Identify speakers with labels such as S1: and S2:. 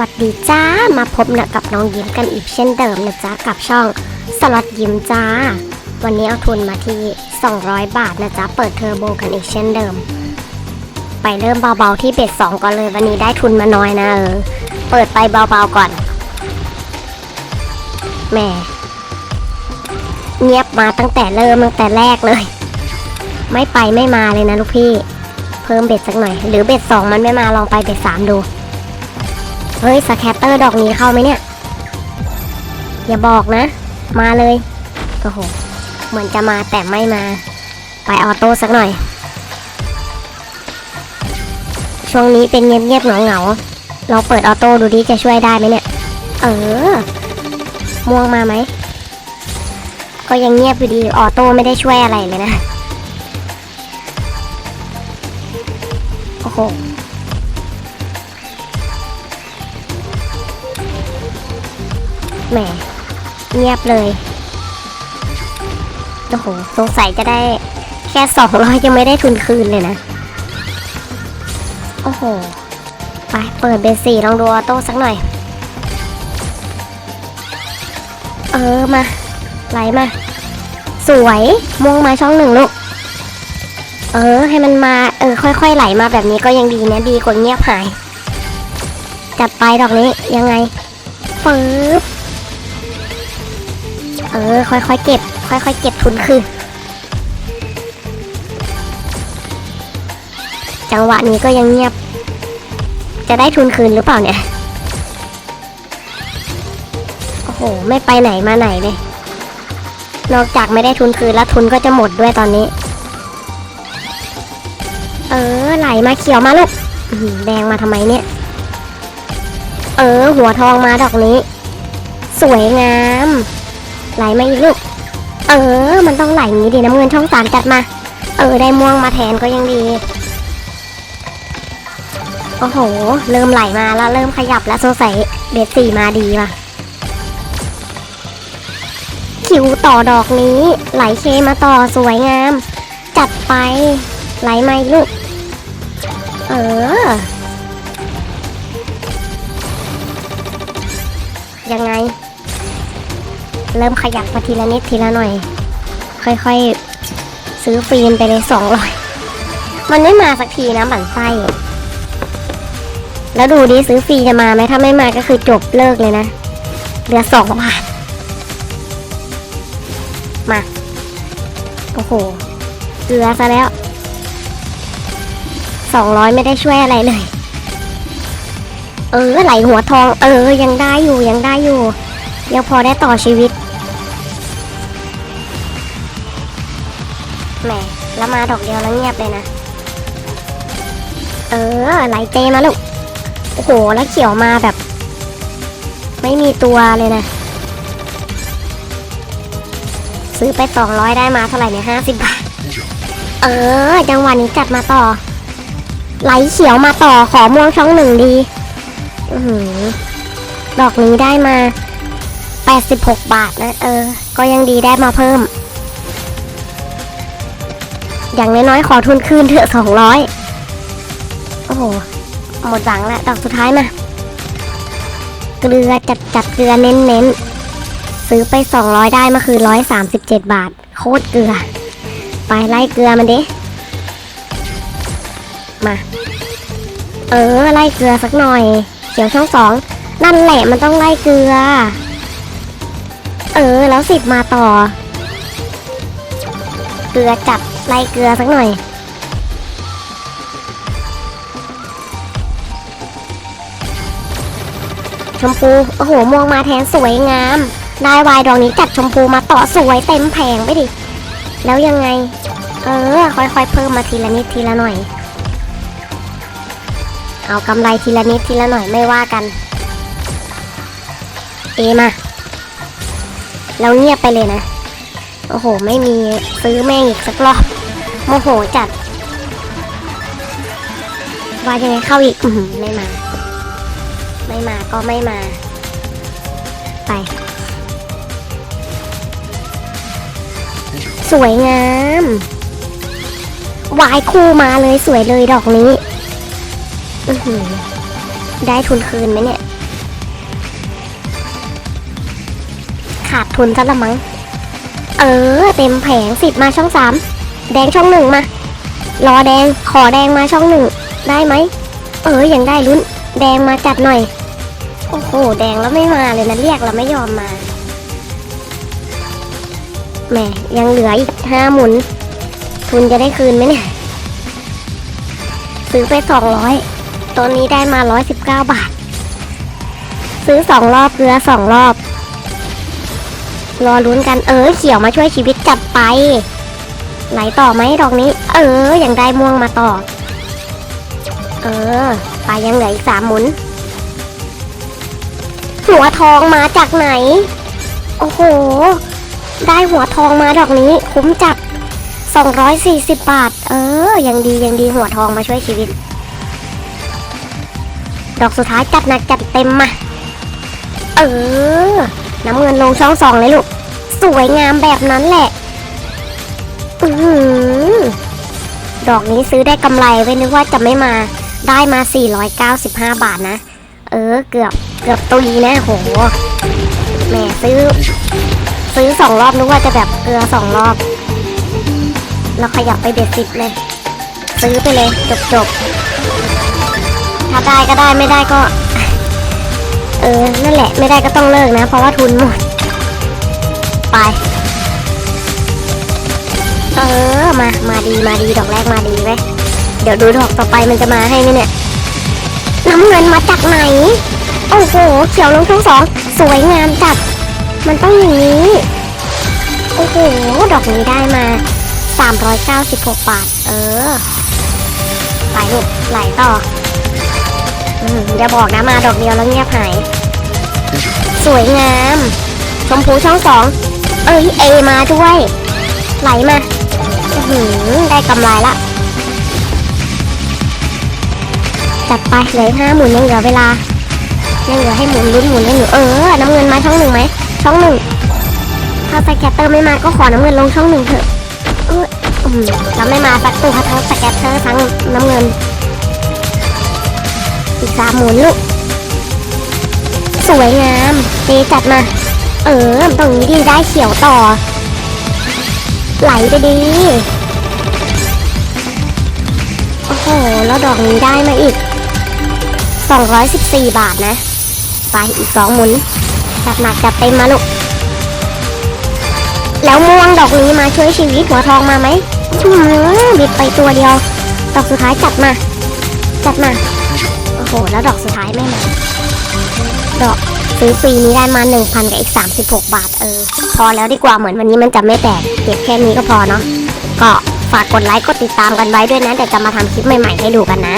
S1: วัสดีจ้า มาพบนะกับน้องยิ้มกันอีกเช่นเดิมนะจ๊ะกับช่องสลัดยิ้มจ้า วันนี้เอาทุนมาที่ 200 บาทนะจ๊ะเปิดเทอร์โบกันอีกเช่นเดิม ไปเริ่มเบาๆที่เบ็ดสองก่อนเลยวันนี้ได้ทุนมาน้อยนะเออเปิดไปเบาๆก่อนแหมเงียบมาตั้งแต่เริ่มตั้งแต่แรกเลย ไม่ไปไม่มาเลยนะลูกพี่ เพิ่มเบ็ดสักหน่อย หรือเบ็ดสองมันไม่มาลองไปเบ็ดสามดู เฮ้ยสแคตเตอร์ดอกนี้เข้าไหมเนี่ย อย่าบอกนะ มาเลย โอ้โห เหมือนจะมาแต่ไม่มา ไปออโต้สักหน่อย ช่วงนี้เป็นเงียบๆเหงาๆเราเปิดออโต้ดูดิจะช่วยได้ไหมเนี่ย เออ ม่วงมาไหม ก็ยังเงียบอยู่ดีออโต้ไม่ได้ช่วยอะไรเลยนะ โอ้โห แหมเงียบเลยโอ้โหสงสัยจะได้แค่สองร้อยยังไม่ได้ทุนคืนเลยนะ โอ้โห ไปเปิดเบสี่ลองดูออโต้สักหน่อย เออมาไหลมา สวยม่วงมาช่องหนึ่งลูก เออ ให้มันมา เออ ค่อยๆไหลมาแบบนี้ก็ยังดีนะ ดีกว่าเงียบหาย จัดไปดอกนี้ยังไงปึ๊บ เออ ค่อยๆเก็บ ค่อยๆเก็บทุนคืนจังหวะนี้ก็ยังเงียบ จะได้ทุนคืนหรือเปล่าเนี่ย โอ้โห ไม่ไปไหนมาไหนเลย นอกจากไม่ได้ทุนคืนแล้วทุนก็จะหมดด้วยตอนนี้ เออ ไหลมาเขียวมาลูกแดงมาทำไมเนี่ย เออ หัวทองมาดอกนี้ สวยงาม ไหลมาอีกลูก เออ มันต้องไหลอย่างนี้ดีน้ำเงินช่องสามจัดมา เออ ได้ม่วงมาแทนก็ยังดี โอ้โห เริ่มไหลมาแล้วเริ่มขยับแล้วสงสัยเบสสี่มาดีว่ะ คิวต่อดอกนี้ ไหลเคมาต่อสวยงาม จัดไป ไหลมาอีกลูก เออ ริ่มขยับมาทีละนิดทีละหน่อย ค่อยๆ ซื้อฟิล์มไปเลยสองร้อยมันไม่มาสักทีนะบั่นไส้แล้วดูดิซื้อฟรีจะมาไหมถ้าไม่มาก็คือจบเลิกเลยนะเหลือสองบาทมาโอ้โหเกลือซะแล้วสองร้อยไม่ได้ช่วยอะไรเลย เออไหลหัวทอง เออยังได้อยู่ยังได้อยู่ ยังพอได้ต่อชีวิต แหมแล้วมาดอกเดียวแล้วเงียบเลยนะ เออไหลเจมาลูก โอ้โห แล้วเขียวมาแบบ ไม่มีตัวเลยนะ ซื้อไปสองร้อยได้มาเท่าไหร่เนี่ยห้าสิบบาท เออ จังหวะนี้จัดมาต่อ ไหลเขียวมาต่อขอม่วงช่องหนึ่งดี อือดอกนี้ได้มา 86 บาทนะ เออ ก็ยังดีได้มาเพิ่ม อย่างน้อยๆขอทุนคืนเถอะ200โอ้โห หมดหวังแล้วดอกสุดท้ายมา เกลือจัดจัดเกลือเน้นเน้นซื้อไป200ได้มาคือ137บาท โคตรเกลือ ไปไล่เกลือมันดิมา เออ ไล่เกลือสักหน่อย เขียวช่องสองนั่นแหละมันต้องไล่เกลือ เออ แล้วสิบมาต่อ เกลือจัด ไล่เกลือสักหน่อย ชมพู โอ้โหม่วงมาแทนสวยงาม ได้วายดอกนี้จัดชมพูมาต่อสวยเต็มแผงไปดิ แล้วยังไง เออ ค่อยๆ เพิ่มมาทีละนิดทีละหน่อย เอากำไรทีละนิดทีละหน่อยไม่ว่ากัน เอมา เราเงียบไปเลยนะโอ้โห ไม่มีซื้อแม่งอีกสักรอบ โมโหจัด ว่ายังไงเข้าอีกไม่มา ไม่มาก็ไม่มา ไป สวยงามวายคู่มาเลยสวยเลยดอกนี้ได้ทุนคืนไหมเนี่ย ขาดทุนซะละมั้ง เออ เต็มแผงสิบมาช่องสาม แดงช่องหนึ่งมา รอแดง ขอแดงมาช่องหนึ่ง ได้ไหม เออ ยังได้ลุ้น แดงมาจัดหน่อย โอ้โห แดงแล้วไม่มาเลยนะเรียกแล้วไม่ยอมมา แหม ยังเหลืออีกห้าหมุน ทุนจะได้คืนไหมเนี่ย ซื้อไปสองร้อยตัวนี้ได้มาร้อยสิบเก้าบาท ซื้อสองรอบเกลือสองรอบ รอลุ้นกัน เออ เขียวมาช่วยชีวิตจัดไป ไหลต่อไหมดอกนี้ เออ อยังได้ม่วงมาต่อ เออไปยังเหลืออีกสามหมุน หัวทองมาจากไหน โอ้โห ได้หัวทองมาดอกนี้ คุ้มจัด240 บาท เออ ยังดียังดีหัวทองมาช่วยชีวิต ดอกสุดท้ายจัดหนักจัดเต็มมา เออ น้ำเงินลงช่องสองเลยลูก สวยงามแบบนั้นแหละ อือดอกนี้ซื้อได้กำไรไว้นึกว่าจะไม่มา ได้มา 495 บาทนะ เออ เกือบ เกือบตุยนะโหแหมซื้อ ซื้อสองรอบนึกว่าจะแบบเกลือสองรอบ เราขยับไปเด็ดสิบเลย ซื้อไปเลย จบจบถ้าได้ก็ได้ไม่ได้ก็ เออ นั่นแหละ ไม่ได้ก็ต้องเลิกนะ เพราะว่าทุนหมด ไป เออมา มาดีมาดีดอกแรกมาดีไว้เดี๋ยวดูดอกต่อไปมันจะมาให้ไหมเนี่ยน้ำเงินมาจากไหน โอ้โหเขียวลงทั้งสอง สวยงามจัด มันต้องอย่างนี้ โอ้โห ดอกนี้ได้มา 396 บาท เออ ไปลูกไหลต่ออืมอย่าบอกนะมาดอกเดียวแล้วเงียบหาย สวยงาม ชมพูช่องสอง เอ้ยเอมาด้วย ไหลมา หือได้กำไรละ จัดไปเหลือห้าหมุนยังเหลือเวลา ยังเหลือให้หมุนลุ้นหมุนยังเหลือเออ น้ำเงินมาช่องหนึ่งไหม ช่องหนึ่ง ถ้าสแกตเตอร์ไม่มาก็ขอน้ำเงินลงช่องหนึ่งเถอะเออแล้วไม่มาสักตัวทั้งสแกตเตอร์ทั้งน้ำเงิน อีกสามหมุนลูก สวยงามเจจัดมา เออ ตรงนี้ดีได้เขียวต่อไหลไปดี โอ้โหแล้วดอกนี้ได้มาอีก 214 บาทนะ ไปอีกสองหมุน จัดหนักจัดเต็มมาลูก แล้วม่วงดอกนี้มาช่วยชีวิตหัวทองมาไหมอื้อหือบิดไปตัวเดียว ดอกสุดท้ายจัดมา จัดมา โอ้โห แล้วดอกสุดท้ายไม่มา ดอกซื้อปีนี้ได้มา 1,000 กับอีก 36 บาทเออ พอแล้วดีกว่าเหมือนวันนี้มันจะไม่แตก เก็บแค่นี้ก็พอเนาะก็ ฝากกดไลค์กดติดตามกันไว้ด้วยนะเดี๋ยวจะมาทำคลิปใหม่ๆให้ดูกันนะ